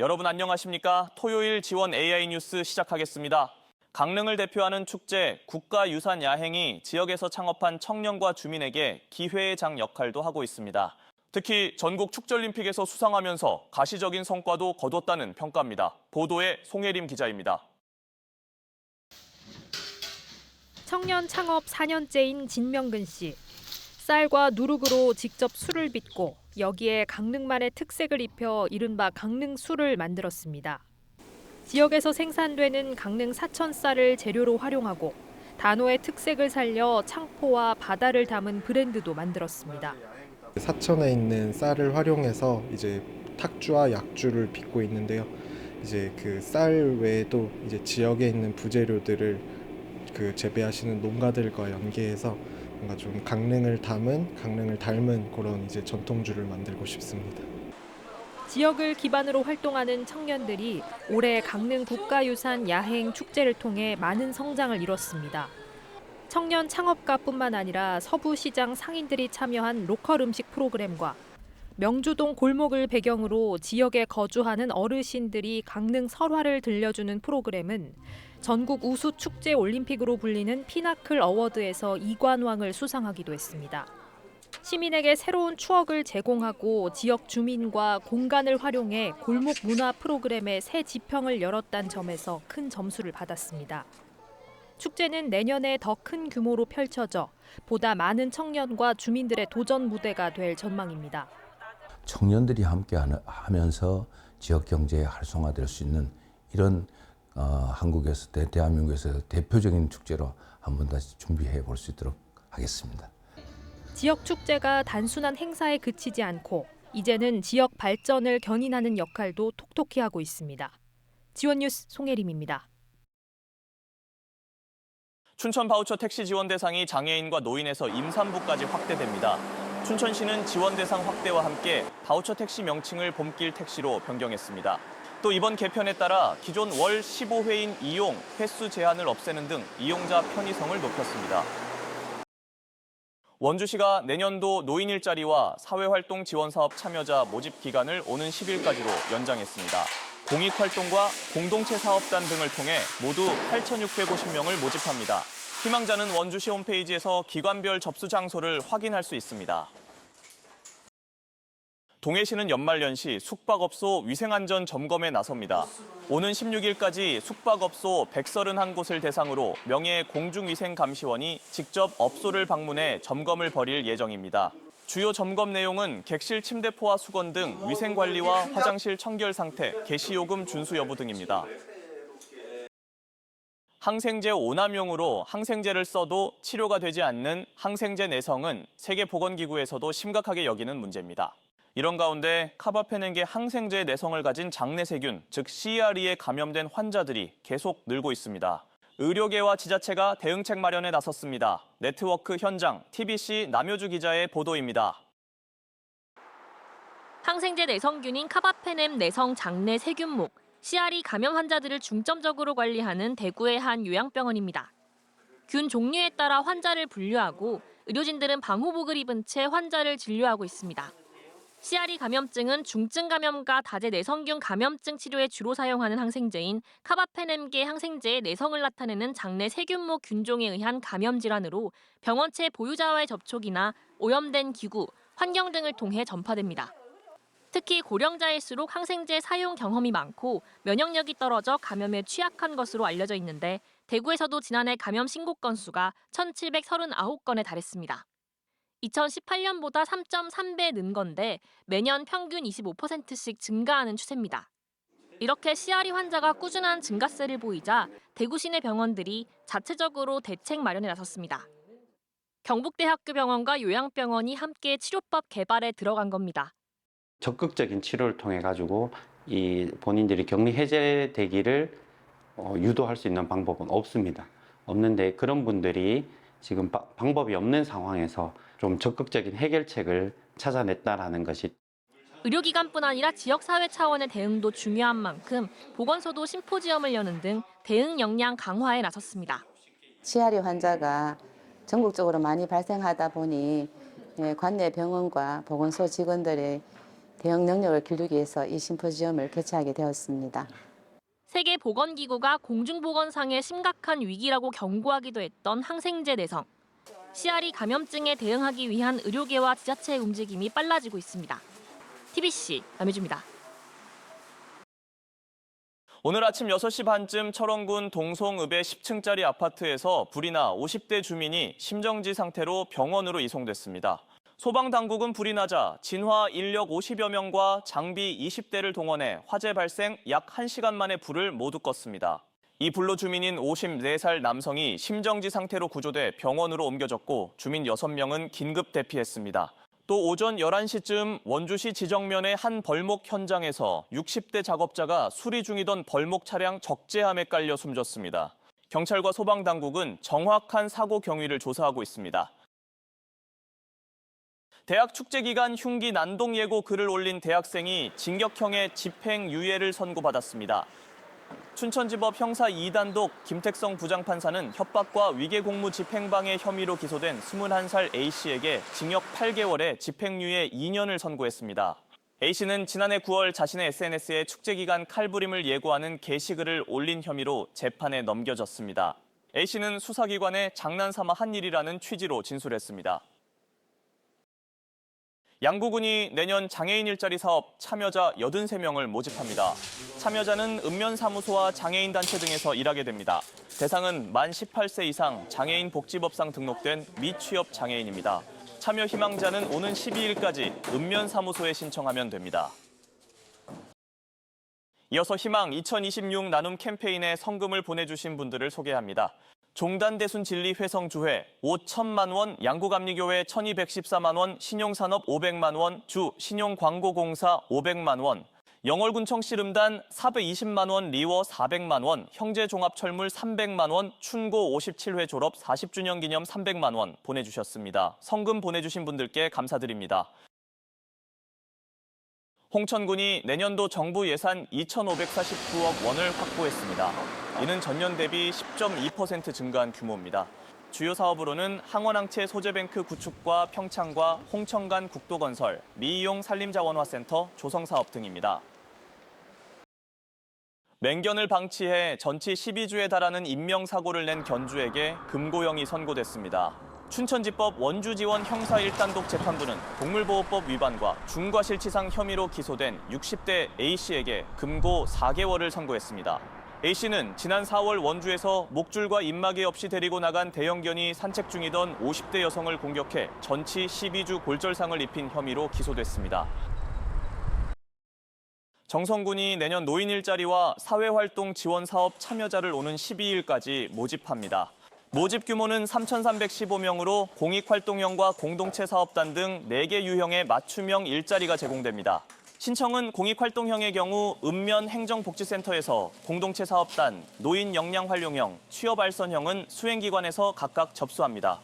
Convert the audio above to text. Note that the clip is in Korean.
여러분 안녕하십니까? 토요일 지원 AI 뉴스 시작하겠습니다. 강릉을 대표하는 축제 국가유산 야행이 지역에서 창업한 청년과 주민에게 기회의 장 역할도 하고 있습니다. 특히 전국 축제올림픽에서 수상하면서 가시적인 성과도 거뒀다는 평가입니다. 보도에 송혜림 기자입니다. 청년 창업 4년째인 진명근 씨. 쌀과 누룩으로 직접 술을 빚고 여기에 강릉만의 특색을 입혀 이른바 강릉 술을 만들었습니다. 지역에서 생산되는 강릉 사천 쌀을 재료로 활용하고 단호의 특색을 살려 창포와 바다를 담은 브랜드도 만들었습니다. 사천에 있는 쌀을 활용해서 이제 탁주와 약주를 빚고 있는데요. 이제 그 쌀 외에도 이제 지역에 있는 부재료들을 그 재배하시는 농가들과 연계해서 뭔가 좀 강릉을 담은 강릉을 닮은 그런 이제 전통주를 만들고 싶습니다. 지역을 기반으로 활동하는 청년들이 올해 강릉 국가유산 야행 축제를 통해 많은 성장을 이뤘습니다. 청년 창업가뿐만 아니라 서부시장 상인들이 참여한 로컬 음식 프로그램과 명주동 골목을 배경으로 지역에 거주하는 어르신들이 강릉 설화를 들려주는 프로그램은 전국 우수 축제 올림픽으로 불리는 피나클 어워드에서 이관왕을 수상하기도 했습니다. 시민에게 새로운 추억을 제공하고 지역 주민과 공간을 활용해 골목 문화 프로그램의 새 지평을 열었다는 점에서 큰 점수를 받았습니다. 축제는 내년에 더 큰 규모로 펼쳐져 보다 많은 청년과 주민들의 도전 무대가 될 전망입니다. 청년들이 함께 하면서 지역 경제에 활성화될 수 있는 이런 어, 한국에서 대, 대한민국에서 대표적인 축제로 한 번 다시 준비해 볼 수 있도록 하겠습니다. 지역 축제가 단순한 행사에 그치지 않고 이제는 지역 발전을 견인하는 역할도 톡톡히 하고 있습니다. 지원 뉴스 송혜림입니다. 춘천 바우처 택시 지원 대상이 장애인과 노인에서 임산부까지 확대됩니다. 춘천시는 지원 대상 확대와 함께 바우처 택시 명칭을 봄길 택시로 변경했습니다. 또 이번 개편에 따라 기존 월 15회인 이용 횟수 제한을 없애는 등 이용자 편의성을 높였습니다. 원주시가 내년도 노인 일자리와 사회활동 지원 사업 참여자 모집 기간을 오는 10일까지로 연장했습니다. 공익활동과 공동체 사업단 등을 통해 모두 8,650명을 모집합니다. 희망자는 원주시 홈페이지에서 기관별 접수 장소를 확인할 수 있습니다. 동해시는 연말연시 숙박업소 위생안전 점검에 나섭니다. 오는 16일까지 숙박업소 131곳을 대상으로 명예 공중위생감시원이 직접 업소를 방문해 점검을 벌일 예정입니다. 주요 점검 내용은 객실 침대포와 수건 등 위생관리와 화장실 청결 상태, 개시요금 준수 여부 등입니다. 항생제 오남용으로 항생제를 써도 치료가 되지 않는 항생제 내성은 세계보건기구에서도 심각하게 여기는 문제입니다. 이런 가운데 카바페넨계 항생제 내성을 가진 장내세균, 즉 CRE에 감염된 환자들이 계속 늘고 있습니다. 의료계와 지자체가 대응책 마련에 나섰습니다. 네트워크 현장 TBC 남효주 기자의 보도입니다. 항생제 내성균인 카바페넴 내성 장내 세균목, CRE 감염 환자들을 중점적으로 관리하는 대구의 한 요양병원입니다. 균 종류에 따라 환자를 분류하고 의료진들은 방호복을 입은 채 환자를 진료하고 있습니다. CRE 감염증은 중증 감염과 다제 내성균 감염증 치료에 주로 사용하는 항생제인 카바페넴계 항생제의 내성을 나타내는 장내 세균목 균종에 의한 감염 질환으로 병원체 보유자와의 접촉이나 오염된 기구, 환경 등을 통해 전파됩니다. 특히 고령자일수록 항생제 사용 경험이 많고 면역력이 떨어져 감염에 취약한 것으로 알려져 있는데 대구에서도 지난해 감염 신고 건수가 1,739건에 달했습니다. 2018년보다 3.3배 는 건데 매년 평균 25%씩 증가하는 추세입니다. 이렇게 CRE 환자가 꾸준한 증가세를 보이자 대구 시내 병원들이 자체적으로 대책 마련에 나섰습니다. 경북대학교 병원과 요양병원이 함께 치료법 개발에 들어간 겁니다. 적극적인 치료를 통해 가지고 이 본인들이 격리 해제되기를 어, 유도할 수 있는 방법은 없습니다. 없는데 그런 분들이 지금 바- 방법이 없는 상황에서 좀 적극적인 해결책을 찾아냈다라는 것이 의료기관뿐 아니라 지역사회 차원의 대응도 중요한 만큼 보건소도 심포지엄을 여는 등 대응 역량 강화에 나섰습니다. 치아리 환자가 전국적으로 많이 발생하다 보니 예, 관내 병원과 보건소 직원들의 대응 능력을 기르기 위해서 이 심포지엄을 개최하게 되었습니다. 세계보건기구가 공중보건상의 심각한 위기라고 경고하기도 했던 항생제 내성. CRE 감염증에 대응하기 위한 의료계와 지자체의 움직임이 빨라지고 있습니다. TBC 남유주입니다. 오늘 아침 6시 반쯤 철원군 동송읍의 10층짜리 아파트에서 불이 나 50대 주민이 심정지 상태로 병원으로 이송됐습니다. 소방당국은 불이 나자 진화 인력 50여 명과 장비 20대를 동원해 화재 발생 약 1시간 만에 불을 모두 껐습니다. 이 불로 주민인 54살 남성이 심정지 상태로 구조돼 병원으로 옮겨졌고 주민 6명은 긴급 대피했습니다. 또 오전 11시쯤 원주시 지정면의 한 벌목 현장에서 60대 작업자가 수리 중이던 벌목 차량 적재함에 깔려 숨졌습니다. 경찰과 소방당국은 정확한 사고 경위를 조사하고 있습니다. 대학 축제 기간 흉기 난동 예고 글을 올린 대학생이 징역형의 집행유예를 선고받았습니다. 춘천지법 형사 2단독 김택성 부장판사는 협박과 위계공무 집행방해 혐의로 기소된 21살 A씨에게 징역 8개월에 집행유예 2년을 선고했습니다. A씨는 지난해 9월 자신의 SNS에 축제 기간 칼부림을 예고하는 게시글을 올린 혐의로 재판에 넘겨졌습니다. A씨는 수사기관에 장난삼아 한 일이라는 취지로 진술했습니다. 양구군이 내년 장애인 일자리 사업 참여자 83명을 모집합니다. 참여자는 읍면사무소와 장애인 단체 등에서 일하게 됩니다. 대상은 만 18세 이상 장애인 복지법상 등록된 미취업 장애인입니다. 참여 희망자는 오는 12일까지 읍면사무소에 신청하면 됩니다. 이어서 희망 2026 나눔 캠페인에 성금을 보내주신 분들을 소개합니다. 종단대순 진리 회성 주회 5천만 원, 양구감리교회 1214만 원, 신용산업 500만 원, 주 신용광고공사 500만 원, 영월군청 씨름단 420만 원, 리워 400만 원, 형제종합철물 300만 원, 춘고 57회 졸업 40주년 기념 300만 원 보내주셨습니다. 성금 보내주신 분들께 감사드립니다. 홍천군이 내년도 정부 예산 2,549억 원을 확보했습니다. 이는 전년 대비 10.2% 증가한 규모입니다. 주요 사업으로는 항원항체 소재뱅크 구축과 평창과 홍천 간 국도 건설, 미이용 산림자원화센터 조성 사업 등입니다. 맹견을 방치해 전치 12주에 달하는 인명사고를 낸 견주에게 금고형이 선고됐습니다. 춘천지법 원주지원 형사 1단독 재판부는 동물보호법 위반과 중과실치상 혐의로 기소된 60대 A씨에게 금고 4개월을 선고했습니다. A씨는 지난 4월 원주에서 목줄과 입마개 없이 데리고 나간 대형견이 산책 중이던 50대 여성을 공격해 전치 12주 골절상을 입힌 혐의로 기소됐습니다. 정성군이 내년 노인 일자리와 사회활동 지원 사업 참여자를 오는 12일까지 모집합니다. 모집 규모는 3,315명으로 공익활동형과 공동체 사업단 등 4개 유형의 맞춤형 일자리가 제공됩니다. 신청은 공익활동형의 경우 읍면 행정복지센터에서 공동체 사업단, 노인 역량 활용형, 취업 알선형은 수행기관에서 각각 접수합니다.